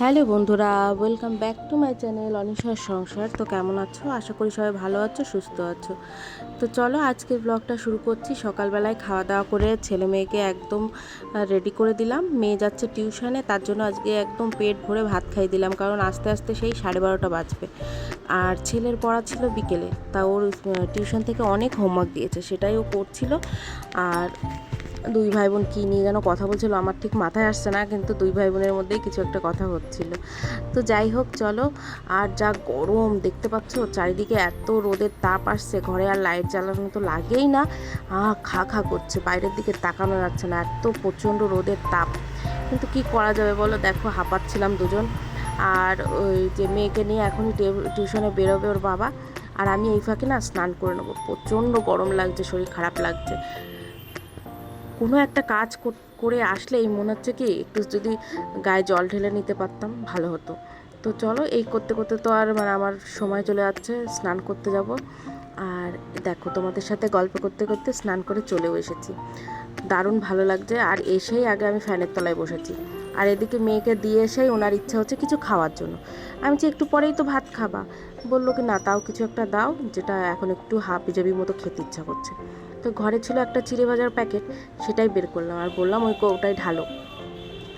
Hello বন্ধুরা welcome back to my channel অনিশার সংসার। তো কেমন আছো? আশা করি সবাই ভালো আছো, সুস্থ আছো। তো চলো আজকের ব্লগটা শুরু করছি। সকালবেলায় খাওয়া দাওয়া করে ছেলে মেয়েকে একদম রেডি করে দিলাম। মেয়ে যাচ্ছে টিউশনে তার জন্য আজকে একদম পেট ভরে ভাত খাই দিলাম, কারণ আস্তে আস্তে সেই সাড়ে বারোটা বাজবে। আর ছেলের পড়া ছিল বিকেলে, তা ওর টিউশন থেকে অনেক হোমওয়ার্ক দিয়েছে, সেটাই ও করছিল। আর দুই ভাই বোন কী নিয়ে যেন কথা বলছিল, আমার ঠিক মাথায় আসছে না, কিন্তু দুই ভাই বোনের মধ্যেই কিছু একটা কথা হচ্ছিল। তো যাই হোক, চলো, আর যা গরম, দেখতে পাচ্ছ? চারিদিকে এত রোদের তাপ আসছে, ঘরে আর লাইট জ্বালানো তো লাগেই না। খা খা করছে, বাইরের দিকে তাকানো যাচ্ছে না, এত প্রচণ্ড রোদের তাপ। কিন্তু কি করা যাবে বলো? দেখো, হাঁপাচ্ছিলাম দুজন। আর ওই যে মেয়েকে নিয়ে এখনই টিউশনে বেরোবে ওর বাবা। আর আমি এই ফাঁকে না স্নান করে নেব। প্রচণ্ড গরম লাগছে, শরীর খারাপ লাগছে। কোনো একটা কাজ করে আসলেই মনে হচ্ছে কি একটু যদি গায়ে জল ঢেলে নিতে পারতাম ভালো হতো। তো চলো এই করতে করতে তো আর মানে আমার সময় চলে যাচ্ছে, স্নান করতে যাব। আর দেখো তোমাদের সাথে গল্প করতে করতে স্নান করে চলেও এসেছি। দারুণ ভালো লাগছে। আর এসেই আগে আমি ফ্যানের তলায় বসেছি। আর এদিকে মেয়েকে দিয়ে এসেই ওনার ইচ্ছা হচ্ছে কিছু খাওয়ার জন্য। আমি যে একটু পরেই তো ভাত খাবা। বলল কি, না, তাও কিছু একটা দাও, যেটা এখন একটু হাবিজাবি মতো খেতে ইচ্ছা করছে। তো ঘরে ছিল একটা চিড়ে ভাজার প্যাকেট, সেটাই বের করলাম আর বললাম ওই ওটাই ঢালো।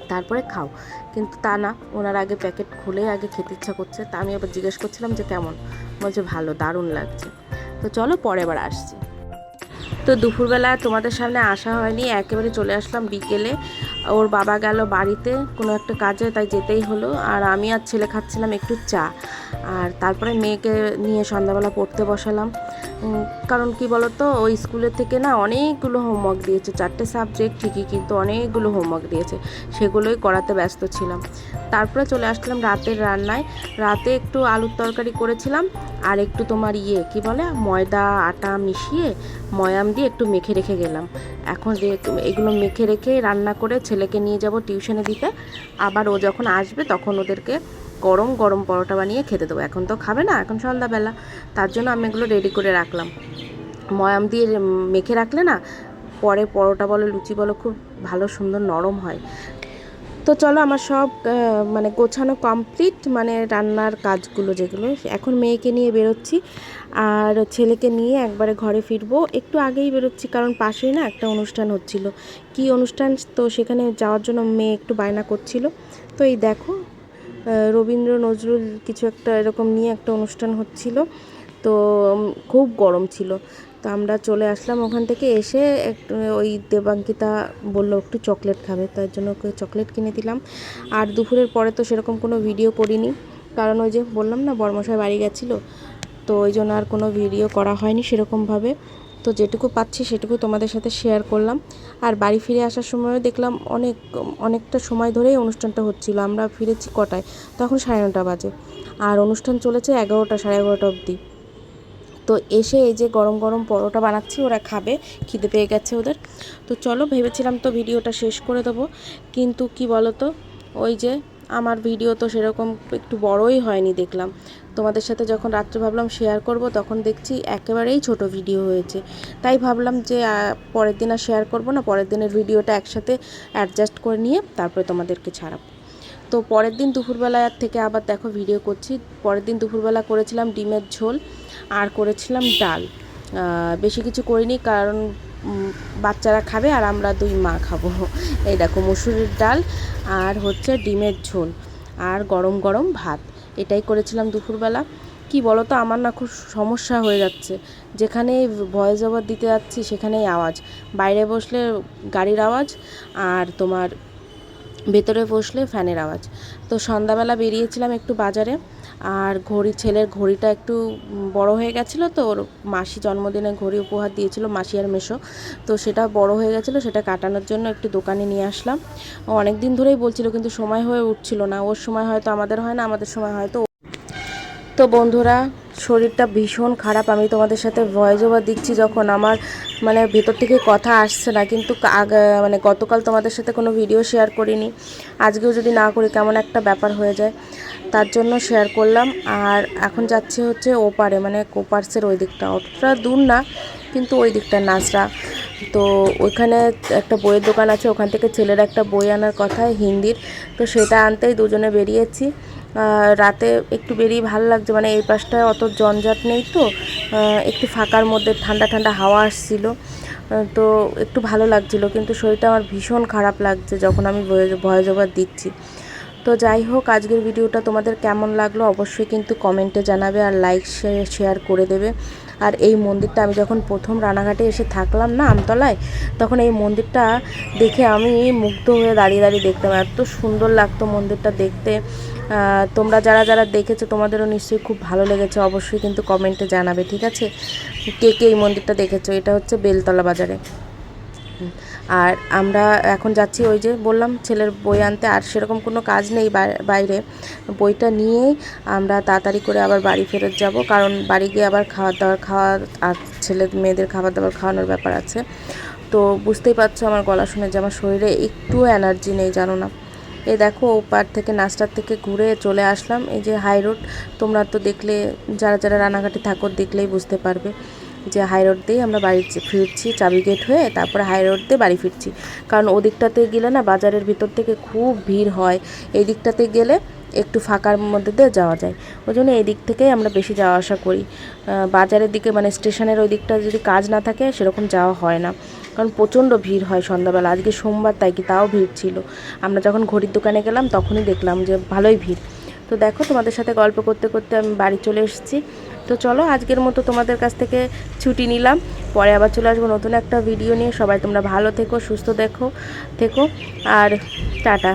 তারপরে খাও। কিন্তু তা না, ওনার আগে প্যাকেট খুলে আগে খেতে ইচ্ছা করছে, তা আমি আবার জিজ্ঞেস করছিলাম যে কেমন? বলছে ভালো, দারুণ লাগছে। তো চলো পরে আবার আসছি। তো দুপুরবেলা তোমাদের সামনে আসা হয়নি, একেবারে চলে আসলাম বিকেলে। ওর বাবা গেল বাড়িতে, কোনো একটা কাজে, তাই যেতেই হলো। আর আমি আর ছেলে খাচ্ছিলাম একটু চা। আর তারপরে মেয়েকে নিয়ে সন্ধ্যাবেলা পড়তে বসালাম। কারণ কি বলতো, ওই স্কুলের থেকে না অনেকগুলো হোমওয়ার্ক দিয়েছে, চারটে সাবজেক্ট ঠিকই কিন্তু অনেকগুলো হোমওয়ার্ক দিয়েছে, সেগুলোই করাতে ব্যস্ত ছিলাম। তারপরে চলে আসলাম রাতের রান্নায়। রাতে একটু আলুর তরকারি করেছিলাম, আর একটু তোমার ইয়ে কি বলে, ময়দা, আটা মিশিয়ে ময়াম দিয়ে একটু মেখে রেখে গেলাম। এখন এগুলো মেখে রেখে রান্না করে ছেলেকে নিয়ে যাব টিউশনে দিতে, আবার ও যখন আসবে তখন ওদেরকে গরম গরম পরোটা বানিয়ে খেতে দেবো। এখন তো খাবে না, এখন সন্ধ্যাবেলা। তার জন্য আমি এগুলো রেডি করে রাখলাম। ময়াম দিয়ে মেখে রাখলে না, পরে পরোটা বলো, লুচি বলো, খুব ভালো, সুন্দর, নরম হয়। তো চলো আমার সব মানে গোছানো কমপ্লিট মানে রান্নার কাজগুলো যেগুলো, এখন মেয়েকে নিয়ে বেরোচ্ছি। আর ছেলেকে নিয়ে একবারে ঘরে ফিরবো। একটু আগেই বেরোচ্ছি, কারণ পাশেই না একটা অনুষ্ঠান হচ্ছিল। কি অনুষ্ঠান? তো সেখানে যাওয়ার জন্য মেয়ে একটু বায়না করছিল। তো এই দেখো রবীন্দ্র নজরুল কিছু একটা এরকম নিয়ে একটা অনুষ্ঠান হচ্ছিল। তো খুব গরম ছিল। তো আমরা চলে আসলাম ওখান থেকে এসে একটু ওই দেবাঙ্কিতা বলল, একটু চকলেট খাবে। তার জন্য ওকে চকলেট কিনে দিলাম। আর দুপুরের পরে তো সেরকম কোনো ভিডিও করিনি। কারণ ওই যে বললাম না বর্মশাই বাড়ি গেছিল। তো ওই জন্য আর কোনো ভিডিও করা হয়নি সেরকমভাবে। তো যেটুকু পাচ্ছি সেটুকু তোমাদের সাথে শেয়ার করলাম। আর বাড়ি ফিরে আসার সময়ও দেখলাম অনেক, অনেকটা সময় ধরেই অনুষ্ঠানটা হচ্ছিল। আমরা ফিরেছি কটায়? তখন সাড়ে নটা বাজে। আর অনুষ্ঠান চলেছে এগারোটা, সাড়ে এগারোটা অবধি। তো এসে এই যে গরম গরম পরোটা বানাচ্ছি, ওরা খাবে, খিদে পেয়ে গেছে ওদের। তো চলো ভেবেছিলাম তো ভিডিওটা শেষ করে দেবো। কিন্তু কি বলো তো ওই যে আমার ভিডিও তো সেরকম একটু বড়ই হয়নি দেখলাম। তোমাদের সাথে যখন রাত্রে ভাবলাম শেয়ার করব, তখন দেখছি একেবারেই ছোট ভিডিও হয়েছে। তাই ভাবলাম যে পরের দিন আর শেয়ার করব না, পরের দিনের ভিডিওটা একসাথে অ্যাডজাস্ট করে নিয়ে তারপরে তোমাদেরকে ছাড়াবো। তো পরের দিন দুপুরবেলা থেকে আবার দেখো ভিডিও করছি। পরের দিন দুপুরবেলা করেছিলাম ডিমের ঝোল, আর করেছিলাম ডাল। বেশি কিছু করিনি কারণ বাচ্চারা খাবে আর আমরা দুই মা খাব। এই দেখো মুসুরির ডাল আর হচ্ছে ডিমের ঝোল আর গরম গরম ভাত। এটাই করেছিলাম দুপুরবেলা। কি বলো তো আমার না খুব সমস্যা হয়ে যাচ্ছে। যেখানে ভয়েস ওভার দিতে যাচ্ছি, সেখানেই আওয়াজ। বাইরে বসলে গাড়ির আওয়াজ আর তোমার ভেতরে বসলে ফ্যানের আওয়াজ। তো সন্ধ্যাবেলা বেরিয়েছিলাম একটু বাজারে। আর ঘড়ি, ছেলের ঘড়িটা একটু বড় হয়ে গেছিল তো, ওর মাসি জন্মদিনে ঘড়ি উপহার দিয়েছিল, মাসি আর মেশো। তো সেটা বড় হয়ে গেছিল, সেটা কাটানোর জন্য একটু দোকানে নিয়ে আসলাম। অনেক দিন ধরেই বলছিল, কিন্তু সময় হয়ে উঠছিল না। ওর সময় হয়তো আমাদের হয় না, আমাদের সময় হয়তো তো বন্ধুরা, শরীরটা ভীষণ খারাপ। আমি তোমাদের সাথে ভয়েস ওভার দিচ্ছি যখন আমার মানে ভেতর থেকে কথা আসছে না। কিন্তু মানে গতকাল তোমাদের সাথে কোনো ভিডিও শেয়ার করিনি। আজকেও যদি না করি, কেমন একটা ব্যাপার হয়ে যায়। তার জন্য শেয়ার করলাম। আর এখন যাচ্ছে হচ্ছে ওপারে মানে কোপার্সের ওই দিকটা। অতটা দূর না, কিন্তু ওই দিকটা নাচরা তো ওইখানে একটা বইয়ের দোকান আছে। ওখান থেকে ছেলের একটা বই আনার কথা হিন্দির। তো সেটা আনতেই দুজনে বেরিয়েছি। রাতে একটু বেরিয়ে ভালো লাগছে। মানে এই পাশটায় অত জঞ্জাট নেই তো। একটু ফাঁকার মধ্যে ঠান্ডা ঠান্ডা হাওয়া আসছিল। তো একটু ভালো লাগছিল। কিন্তু শরীরটা আমার ভীষণ খারাপ লাগছে যখন আমি ভয় ওভার দিচ্ছি। তো যাই হোক, আজকের ভিডিওটা তোমাদের কেমন লাগল অবশ্যই কিন্তু কমেন্টে জানাবে আর লাইক শেয়ার করে দেবে। আর এই মন্দিরটা আমি যখন প্রথম রানাঘাটে এসে থাকলাম না আমতলায়, তখন এই মন্দিরটা দেখে আমি মুগ্ধ হয়ে দাঁড়িয়ে দাঁড়িয়ে দেখতাম। এত সুন্দর লাগতো মন্দিরটা দেখতে। তোমরা যারা যারা দেখেছ, তোমাদেরও নিশ্চয়ই খুব ভালো লেগেছে। অবশ্যই কিন্তু কমেন্টে জানাবে, ঠিক আছে? কে কে এই মন্দিরটা দেখেছ? এটা হচ্ছে বেলতলা বাজারে। আর আমরা এখন যাচ্ছি ওই যে বললাম, ছেলের বই আনতে, আর সেরকম কোনো কাজ নেই বাইরে। বইটা নিয়েই আমরা তাড়াতাড়ি করে আবার বাড়ি ফেরত যাব, কারণ বাড়ি গিয়ে আবার খাবার দাওয়ার খাওয়া আর ছেলে মেয়েদের খাবার দাবার খাওয়ানোর ব্যাপার আছে। তো বুঝতেই পারছ আমার গলা শুনে যে আমার শরীরে একটু এনার্জি নেই, জানো না। এ দেখো, ওপার থেকে নাস্তার থেকে ঘুরে চলে আসলাম, এই যে হাই রোড, তোমরা তো দেখলে, যারা যারা রানাঘাটে থাকো দেখলেই বুঝতে পারবে। যে হাই রোড দিয়েই আমরা বাড়ি ফিরছি, চাবি গেট হয়ে তারপরে হাই রোড দিয়ে বাড়ি ফিরছি। কারণ ওদিকটাতে গেলে না বাজারের ভিতর থেকে খুব ভিড় হয়। এই দিকটাতে গেলে একটু ফাঁকার মধ্যে দিয়ে যাওয়া যায়। ওই জন্য এই দিক থেকেই আমরা বেশি যাওয়া আসা করি। বাজারের দিকে মানে স্টেশনের ওই দিকটা যদি কাজ না থাকে সেরকম যাওয়া হয় না। কারণ প্রচণ্ড ভিড় হয় সন্ধ্যাবেলা। আজকে সোমবার তাই কি তাও ভিড় ছিল। আমরা যখন ঘড়ির দোকানে গেলাম তখনই দেখলাম যে ভালোই ভিড়। তো দেখো তোমাদের সাথে গল্প করতে করতে আমি বাড়ি চলে এসেছি। তো চলো, আজকের মতো তোমাদের কাছ থেকে ছুটি নিলাম। পরে আবার চলে আসব নতুন একটা ভিডিও নিয়ে। সবাই তোমরা ভালো থেকো, সুস্থ দেখো, থেকো, আর টাটা।